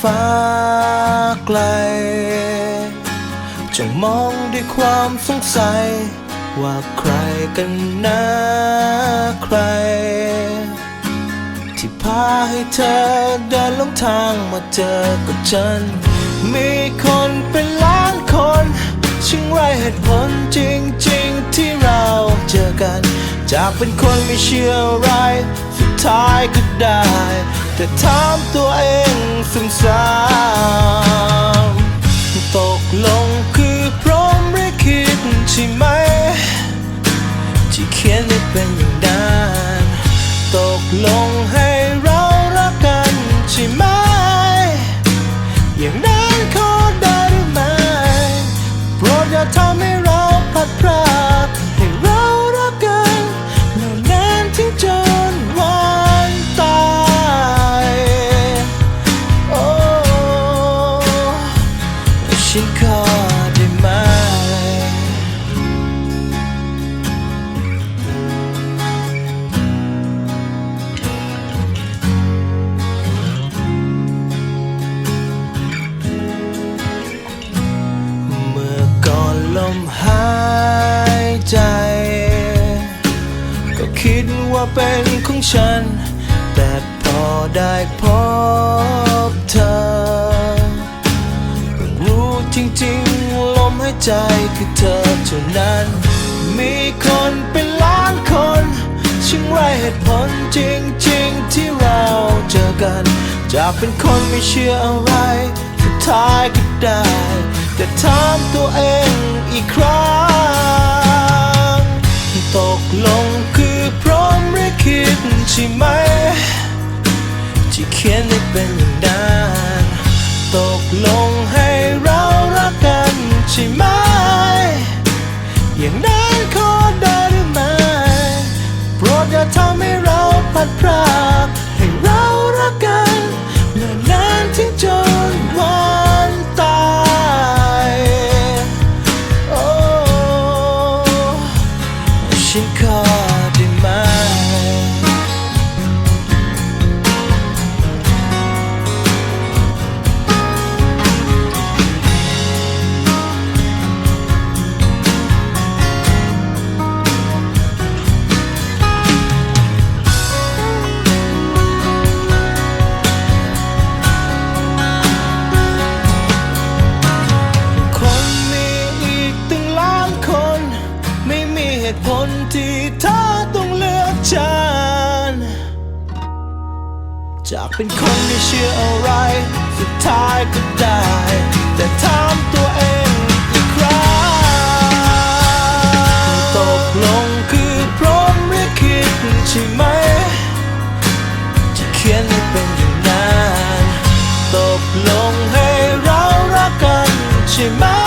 ฟ้าไกล จงมองด้วยความสงสัย ว่าใครกันนะใคร ที่พาให้เธอเดินลงทางมาเจอกับฉัน มีคนเป็นล้านคนช่างไรเหตุผลจริง ๆ ที่เราเจอกัน จากเป็นคนไม่เชื่ออะไร สุดท้ายก็ได้ แต่ถามตัวเองซ้ำ ฉันขอได้ไหมเมื่อก่อนลมหายใจ ก็คิดว่าเป็นของฉัน แต่พอได้พบ ใจคือเธอเท่านั้น มีคนเป็นล้านคนช่างไรเหตุผลจริงๆที่เราเจอกัน จากเป็นคนไม่เชื่ออะไรสุดท้ายก็ได้ แต่ถามตัวเองอีกครั้งตกลงคือพร้อมหรือคิดใช่ไหม ที่เขียนได้เป็นอย่างนั้นตกลง ขอได้หรือไม่โปรดอย่าทำให้เราพัดพรากให้เรารักกันเมื่อนานถึงจนวันตายโอ้ฉันขอได้ไหม จากเป็นคนไม่เชื่ออะไร สุดท้ายก็ได้ แต่ถามตัวเองอีกครั้งตกลงคือพร้อมหรือคิดใช่ไหม ที่เขียนให้เป็นอย่างนั้นตกลงให้เรารักกันใช่ไหม